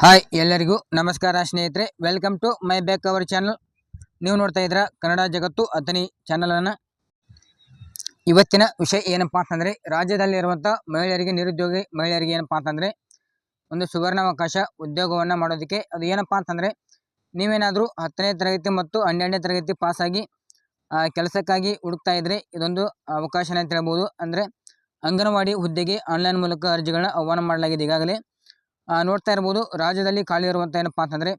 Hi ಎಲ್ಲರಿಗೂ ನಮಸ್ಕಾರ ಸ್ನೇಹಿತರೆ. Welcome to my back our channel ನೀವು ನೋಡ್ತಾ ಇದ್ರ ಕನ್ನಡ ಜಗತ್ತು ಅಥಣಿ ಚಾನಲನ್ನು ಇವತ್ತಿನ ವಿಷಯ ಏನಪ್ಪಾ ಅಂತಂದರೆ ರಾಜ್ಯದಲ್ಲಿರುವಂಥ ಮಹಿಳೆಯರಿಗೆ ನಿರುದ್ಯೋಗಿ ಮಹಿಳೆಯರಿಗೆ ಏನಪ್ಪಾ ಅಂತಂದರೆ, ಒಂದು ಸುವರ್ಣಾವಕಾಶ ಉದ್ಯೋಗವನ್ನು ಮಾಡೋದಕ್ಕೆ ಅದು ಏನಪ್ಪಾ ಅಂತಂದರೆ, ನೀವೇನಾದರೂ ಹತ್ತನೇ ತರಗತಿ ಮತ್ತು ಹನ್ನೆರಡನೇ ತರಗತಿ ಪಾಸಾಗಿ ಆಗಿ ಕೆಲಸಕ್ಕಾಗಿ ಹುಡುಕ್ತಾ ಇದ್ರೆ ಇದೊಂದು ಅವಕಾಶನ ಅಂತ ಹೇಳ್ಬೋದು. ಅಂದರೆ ಅಂಗನವಾಡಿ ಹುದ್ದೆಗೆ ಆನ್ಲೈನ್ ಮೂಲಕ ಅರ್ಜಿಗಳನ್ನ ಆಹ್ವಾನ ಮಾಡಲಾಗಿದೆ ಈಗಾಗಲೇ. ನೋಡ್ತಾ ಇರ್ಬೋದು ರಾಜ್ಯದಲ್ಲಿ ಖಾಲಿ ಇರುವಂಥ ಏನಪ್ಪಾ ಅಂತಂದರೆ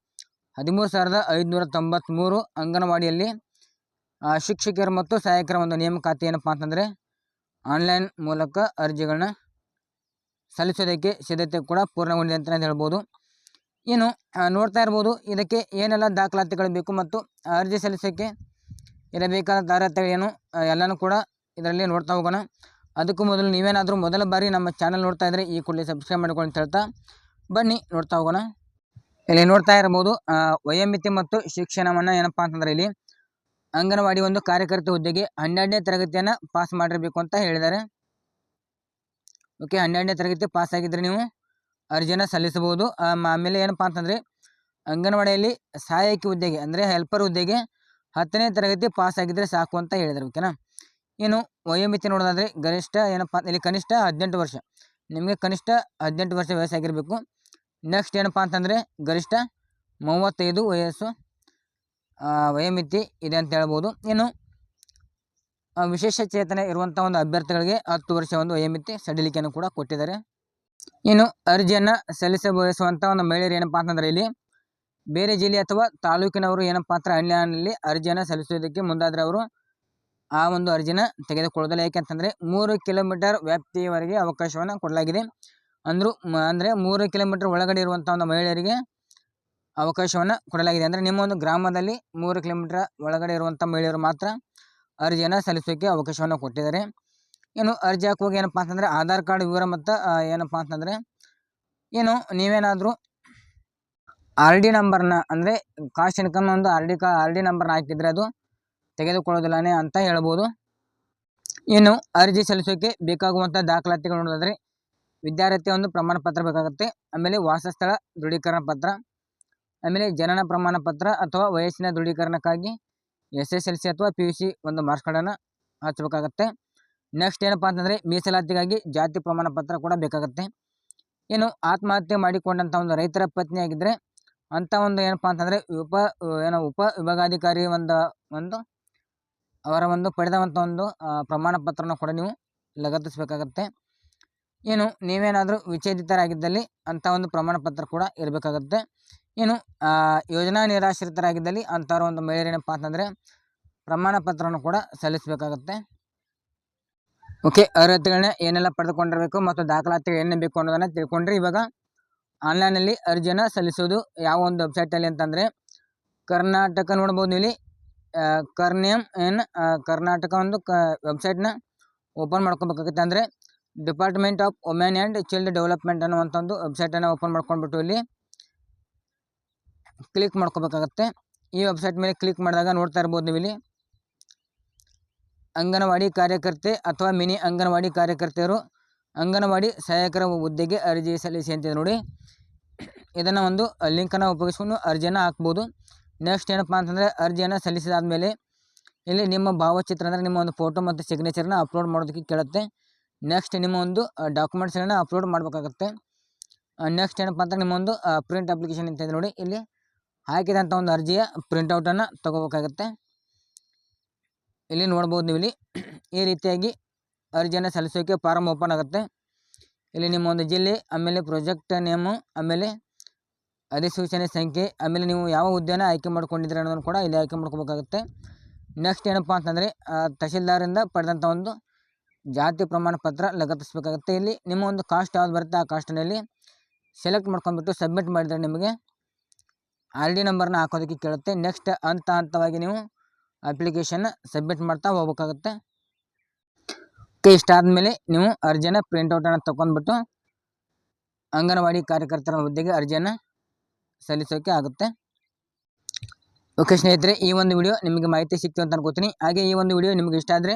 ಹದಿಮೂರು ಸಾವಿರದ ಐದುನೂರ ತೊಂಬತ್ತ್ಮೂರು ಅಂಗನವಾಡಿಯಲ್ಲಿ ಶಿಕ್ಷಕರು ಮತ್ತು ಸಹಾಯಕರ ಒಂದು ನೇಮಕಾತಿ ಏನಪ್ಪಾ ಅಂತಂದರೆ ಆನ್ಲೈನ್ ಮೂಲಕ ಅರ್ಜಿಗಳನ್ನ ಸಲ್ಲಿಸೋದಕ್ಕೆ ಸಿದ್ಧತೆ ಕೂಡ ಪೂರ್ಣಗೊಂಡಿದೆ ಅಂತಲೇ ಹೇಳ್ಬೋದು. ಏನು ನೋಡ್ತಾ ಇರ್ಬೋದು ಇದಕ್ಕೆ ಏನೆಲ್ಲ ದಾಖಲಾತಿಗಳು ಬೇಕು ಮತ್ತು ಅರ್ಜಿ ಸಲ್ಲಿಸೋಕ್ಕೆ ಇರಬೇಕಾದ ಆ, ಎಲ್ಲನೂ ಕೂಡ ಇದರಲ್ಲಿ ನೋಡ್ತಾ ಹೋಗೋಣ. ಅದಕ್ಕೂ ಮೊದಲು ನೀವೇನಾದರೂ ಮೊದಲ ಬಾರಿ ನಮ್ಮ ಚಾನಲ್ ನೋಡ್ತಾ ಇದ್ದರೆ ಈ ಕೂಡಲೇ ಸಬ್ಸ್ಕ್ರೈಬ್ ಮಾಡ್ಕೊಳ್ಳಿ ಅಂತ ಹೇಳ್ತಾ ಬನ್ನಿ, ನೋಡ್ತಾ ಹೋಗೋಣ. ಇಲ್ಲಿ ನೋಡ್ತಾ ಇರಬಹುದು ವಯೋಮಿತಿ ಮತ್ತು ಶಿಕ್ಷಣವನ್ನು ಏನಪ್ಪಾ ಅಂತಂದ್ರೆ ಇಲ್ಲಿ ಅಂಗನವಾಡಿ ಒಂದು ಕಾರ್ಯಕರ್ತ ಹುದ್ದೆಗೆ ಹನ್ನೆರಡನೇ ತರಗತಿಯನ್ನು ಪಾಸ್ ಮಾಡಿರಬೇಕು ಅಂತ ಹೇಳಿದ್ದಾರೆ. ಓಕೆ ಹನ್ನೆರಡನೇ ತರಗತಿ ಪಾಸ್ ಆಗಿದ್ರೆ ನೀವು ಅರ್ಜಿಯನ್ನು ಸಲ್ಲಿಸಬಹುದು. ಆಮ್- ಆಮೇಲೆ ಏನಪ್ಪಾ ಅಂತಂದರೆ ಅಂಗನವಾಡಿಯಲ್ಲಿ ಸಹಾಯಕಿ ಹುದ್ದೆಗೆ, ಅಂದರೆ ಹೆಲ್ಪರ್ ಹುದ್ದೆಗೆ ಹತ್ತನೇ ತರಗತಿ ಪಾಸ್ ಆಗಿದ್ರೆ ಸಾಕು ಅಂತ ಹೇಳಿದ್ದಾರೆ ಓಕೆನಾ ಏನು ವಯೋಮಿತಿ ನೋಡೋದಾದರೆ ಗರಿಷ್ಠ ಏನಪ್ಪಾ, ಇಲ್ಲಿ ಕನಿಷ್ಠ ಹದಿನೆಂಟು ವರ್ಷ, ನಿಮಗೆ ಕನಿಷ್ಠ ಹದಿನೆಂಟು ವರ್ಷ ವಯಸ್ಸಾಗಿರಬೇಕು. ನೆಕ್ಸ್ಟ್ ಏನಪ್ಪ ಅಂತಂದರೆ ಗರಿಷ್ಠ ಮೂವತ್ತೈದು ವಯಸ್ಸು ವಯೋಮಿತಿ ಇದೆ ಅಂತ ಹೇಳ್ಬೋದು. ಇನ್ನು ವಿಶೇಷ ಚೇತನ ಇರುವಂಥ ಒಂದು ಅಭ್ಯರ್ಥಿಗಳಿಗೆ ಹತ್ತು ವರ್ಷ ಒಂದು ವಯೋಮಿತಿ ಸಡಿಲಿಕೆಯನ್ನು ಕೂಡ ಕೊಟ್ಟಿದ್ದಾರೆ. ಇನ್ನು, ಅರ್ಜಿಯನ್ನು ಸಲ್ಲಿಸ ಬಯಸುವಂಥ ಒಂದು ಮಹಿಳೆಯರು ಏನಪ್ಪ ಅಂತಂದರೆ ಇಲ್ಲಿ ಬೇರೆ ಜಿಲ್ಲೆ ಅಥವಾ ತಾಲೂಕಿನವರು ಏನಪ್ಪ ಅಂತ ಆನ್ಲೈನಲ್ಲಿ ಅರ್ಜಿಯನ್ನು ಸಲ್ಲಿಸುವುದಕ್ಕೆ ಮುಂದಾದರೆ ಅವರು ಆ ಒಂದು ಅರ್ಜಿನ ತೆಗೆದುಕೊಳ್ಳೋದಿಲ್ಲ ಯಾಕೆಂತಂದರೆ ಮೂರು ಕಿಲೋಮೀಟರ್ ವ್ಯಾಪ್ತಿಯವರೆಗೆ ಅವಕಾಶವನ್ನು ಕೊಡಲಾಗಿದೆ. ಅಂದರೂ ಅಂದರೆ ಮೂರು ಕಿಲೋಮೀಟರ್ ಒಳಗಡೆ ಇರುವಂಥ ಒಂದು ಮಹಿಳೆಯರಿಗೆ ಅವಕಾಶವನ್ನು ಕೊಡಲಾಗಿದೆ. ಅಂದರೆ ನಿಮ್ಮ ಒಂದು ಗ್ರಾಮದಲ್ಲಿ ಮೂರು ಕಿಲೋಮೀಟರ್ ಒಳಗಡೆ ಇರುವಂಥ ಮಹಿಳೆಯರು ಮಾತ್ರ ಅರ್ಜಿಯನ್ನು ಸಲ್ಲಿಸೋಕ್ಕೆ ಅವಕಾಶವನ್ನು ಕೊಟ್ಟಿದ್ದಾರೆ. ಏನು ಅರ್ಜಿ ಹಾಕುವಾಗ ಏನಪ್ಪ ಅಂತಂದರೆ ಆಧಾರ್ ಕಾರ್ಡ್ ವಿವರ ಮತ್ತು ಏನಪ್ಪಾ ಏನಪ್ಪ ಅಂತಂದರೆ ಏನು ನೀವೇನಾದರೂ ಆರ್ ಡಿ ನಂಬರ್ನ, ಅಂದರೆ ಕಾಸ್ಟ್ ಇನ್ಕಮ್ ಒಂದು ಆರ್ ಡಿ ಕಾ, ಆರ್ ಡಿ ನಂಬರ್ನ ಹಾಕಿದರೆ ಅದು ತೆಗೆದುಕೊಳ್ಳೋದಿಲ್ಲನೇ ಅಂತ ಹೇಳ್ಬೋದು. ಏನು ಅರ್ಜಿ ಸಲ್ಲಿಸೋಕೆ ಬೇಕಾಗುವಂಥ ದಾಖಲಾತಿಗಳು ನೋಡೋದಾದ್ರೆ ವಿದ್ಯಾರ್ಥಿ ಒಂದು ಪ್ರಮಾಣ ಪತ್ರ ಬೇಕಾಗುತ್ತೆ. ಆಮೇಲೆ ವಾಸಸ್ಥಳ ದೃಢೀಕರಣ ಪತ್ರ. ಆಮೇಲೆ ಜನನ ಪ್ರಮಾಣ ಪತ್ರ ಅಥವಾ ವಯಸ್ಸಿನ ದೃಢೀಕರಣಕ್ಕಾಗಿ ಎಸ್ ಎಸ್ ಎಲ್ ಸಿ ಅಥವಾ ಪಿ ಯು ಸಿ ಒಂದು ಮಾರ್ಕ್ಸ್ ಕಾರ್ಡನ್ನು ಹಚ್ಚಬೇಕಾಗತ್ತೆ ನೆಕ್ಸ್ಟ್ ಏನಪ್ಪ ಅಂತಂದರೆ ಮೀಸಲಾತಿಗಾಗಿ ಜಾತಿ ಪ್ರಮಾಣ ಪತ್ರ ಕೂಡ ಬೇಕಾಗುತ್ತೆ. ಏನು ಆತ್ಮಹತ್ಯೆ ಮಾಡಿಕೊಂಡಂಥ ಒಂದು ರೈತರ ಪತ್ನಿ ಆಗಿದ್ದರೆ ಅಂಥ ಒಂದು ಏನಪ್ಪ ಅಂತಂದರೆ ಉಪ, ಏನೋ ಉಪ ವಿಭಾಗಾಧಿಕಾರಿ ಒಂದು ಒಂದು ಅವರ ಒಂದು ಪಡೆದಂಥ ಒಂದು ಪ್ರಮಾಣ ಪತ್ರನ ಕೂಡ ನೀವು ಲಗತ್ತಿಸಬೇಕಾಗತ್ತೆ. ಏನು, ನೀವೇನಾದರೂ ವಿಚ್ಛೇದಿತರಾಗಿದ್ದಲ್ಲಿ ಅಂಥ ಒಂದು ಪ್ರಮಾಣ ಪತ್ರ ಕೂಡ ಇರಬೇಕಾಗತ್ತೆ. ಏನು ಯೋಜನಾ ನಿರಾಶ್ರಿತರಾಗಿದ್ದಲ್ಲಿ ಅಂಥವ್ರ ಒಂದು ಮಹಿಳೆಯರೇನಪ್ಪ ಅಂತಂದರೆ ಪ್ರಮಾಣ ಪತ್ರವನ್ನು ಕೂಡ ಸಲ್ಲಿಸಬೇಕಾಗತ್ತೆ. ಓಕೆ, ಅರ್ಹತೆಗಳನ್ನ ಏನೆಲ್ಲ ಪಡೆದುಕೊಂಡಿರಬೇಕು ಮತ್ತು ದಾಖಲಾತಿಗಳು ಏನೇನು ಬೇಕು ಅನ್ನೋದನ್ನು ತಿಳ್ಕೊಂಡ್ರೆ ಇವಾಗ ಆನ್ಲೈನಲ್ಲಿ ಅರ್ಜಿಯನ್ನು ಸಲ್ಲಿಸೋದು ಯಾವ ಒಂದು ವೆಬ್ಸೈಟಲ್ಲಿ ಅಂತಂದರೆ ಕರ್ನಾಟಕ ನೋಡ್ಬೋದು ಇಲ್ಲಿ ಕರ್ನಿಯಮ್ ಏನು ಕರ್ನಾಟಕ ಒಂದು ಕ, ವೆಬ್ಸೈಟ್ನ ಓಪನ್ ಮಾಡ್ಕೊಬೇಕಾಗುತ್ತೆ. ಅಂದರೆ department of women and child development ಅನ್ನುವಂಥ ಒಂದು ವೆಬ್ಸೈಟನ್ನು ಓಪನ್ ಮಾಡ್ಕೊಂಡ್ಬಿಟ್ಟು ಇಲ್ಲಿ ಕ್ಲಿಕ್ ಮಾಡ್ಕೋಬೇಕಾಗತ್ತೆ. ಈ ವೆಬ್ಸೈಟ್ ಮೇಲೆ ಕ್ಲಿಕ್ ಮಾಡಿದಾಗ ನೋಡ್ತಾ ಇರ್ಬೋದು ನೀವು ಇಲ್ಲಿ. ಅಂಗನವಾಡಿ ಕಾರ್ಯಕರ್ತೆ ಅಥವಾ ಮಿನಿ ಅಂಗನವಾಡಿ ಕಾರ್ಯಕರ್ತೆಯರು ಅಂಗನವಾಡಿ ಸಹಾಯಕರ ಹುದ್ದೆಗೆ ಅರ್ಜಿ ಸಲ್ಲಿಸಿ ಅಂತಿದೆ ನೋಡಿ. ಇದನ್ನು ಒಂದು ಲಿಂಕನ್ನು ಉಪಯೋಗಿಸ್ಕೊಂಡು ಅರ್ಜಿಯನ್ನು ಹಾಕ್ಬೋದು. ನೆಕ್ಸ್ಟ್ ಏನಪ್ಪ ಅಂತಂದರೆ ಅರ್ಜಿಯನ್ನು ಸಲ್ಲಿಸಿದಾದ್ಮೇಲೆ ಇಲ್ಲಿ ನಿಮ್ಮ ಭಾವಚಿತ್ರ ಅಂದರೆ ನಿಮ್ಮ ಒಂದು ಫೋಟೋ ಮತ್ತು ಸಿಗ್ನೇಚರ್ನ ಅಪ್ಲೋಡ್ ಮಾಡೋದಕ್ಕೆ ಕೇಳುತ್ತೆ. ನೆಕ್ಸ್ಟ್ ನಿಮ್ಮ ಒಂದು ಡಾಕ್ಯುಮೆಂಟ್ಸ್ಗಳನ್ನ ಅಪ್ಲೋಡ್ ಮಾಡಬೇಕಾಗತ್ತೆ. ನೆಕ್ಸ್ಟ್ ಏನಪ್ಪ ಅಂತ ನಿಮ್ಮ ಒಂದು ಪ್ರಿಂಟ್ ಅಪ್ಲಿಕೇಶನ್ ಅಂತ ಇದೆ ನೋಡಿ. ಇಲ್ಲಿ ಹಾಕಿದಂಥ ಒಂದು ಅರ್ಜಿಯ ಪ್ರಿಂಟೌಟನ್ನು ತೊಗೋಬೇಕಾಗತ್ತೆ. ಇಲ್ಲಿ ನೋಡ್ಬೋದು ನೀವು ಇಲ್ಲಿ ಈ ರೀತಿಯಾಗಿ ಅರ್ಜಿಯನ್ನು ಸಲ್ಲಿಸೋಕೆ ಫಾರಮ್ ಓಪನ್ ಆಗುತ್ತೆ. ಇಲ್ಲಿ ನಿಮ್ಮ ಒಂದು ಜಿಲ್ಲೆ, ಆಮೇಲೆ ಪ್ರೊಜೆಕ್ಟ್ ನೇಮು ಆಮೇಲೆ ಅಧಿಸೂಚನೆ ಸಂಖ್ಯೆ, ಆಮೇಲೆ ನೀವು ಯಾವ ಹುದ್ದೆನ ಆಯ್ಕೆ ಮಾಡ್ಕೊಂಡಿದ್ದೀರ ಅನ್ನೋದನ್ನು ಕೂಡ ಇಲ್ಲಿ ಆಯ್ಕೆ ಮಾಡ್ಕೋಬೇಕಾಗುತ್ತೆ. ನೆಕ್ಸ್ಟ್ ಏನಪ್ಪ ಅಂತಂದರೆ ತಹಶೀಲ್ದಾರಿಂದ ಪಡೆದಂಥ ಒಂದು ಜಾತಿ ಪ್ರಮಾಣ ಪತ್ರ ಲಗತ್ತಿಸ್ಬೇಕಾಗುತ್ತೆ. ಇಲ್ಲಿ ನಿಮ್ಮ ಒಂದು ಕಾಸ್ಟ್ ಯಾವ್ದು ಬರುತ್ತೆ ಆ ಕಾಸ್ಟ್ನಲ್ಲಿ ಸೆಲೆಕ್ಟ್ ಮಾಡ್ಕೊಂಡ್ಬಿಟ್ಟು ಸಬ್ಮಿಟ್ ಮಾಡಿದರೆ ನಿಮಗೆ ಆರ್ ಡಿ ನಂಬರ್ನ ಹಾಕೋದಕ್ಕೆ ಕೇಳುತ್ತೆ. ನೆಕ್ಸ್ಟ್ ಹಂತ ಹಂತವಾಗಿ ನೀವು ಅಪ್ಲಿಕೇಶನ್ ಸಬ್ಮಿಟ್ ಮಾಡ್ತಾ ಹೋಗ್ಬೇಕಾಗುತ್ತೆ. ಓಕೆ ಇಷ್ಟಾದಮೇಲೆ ನೀವು ಅರ್ಜಿನ ಪ್ರಿಂಟೌಟನ್ನು ತೊಗೊಂಡ್ಬಿಟ್ಟು ಅಂಗನವಾಡಿ ಕಾರ್ಯಕರ್ತರ ಹುದ್ದೆಗೆ ಅರ್ಜಿಯನ್ನು ಸಲ್ಲಿಸೋಕೆ ಆಗುತ್ತೆ. ಓಕೆ ಸ್ನೇಹಿತರೆ, ಈ ಒಂದು ವಿಡಿಯೋ ನಿಮಗೆ ಮಾಹಿತಿ ಸಿಕ್ತು ಅಂತ ಅನ್ಕೋತೀನಿ. ಹಾಗೆ ಈ ಒಂದು ವಿಡಿಯೋ ನಿಮಗೆ ಇಷ್ಟ ಆದರೆ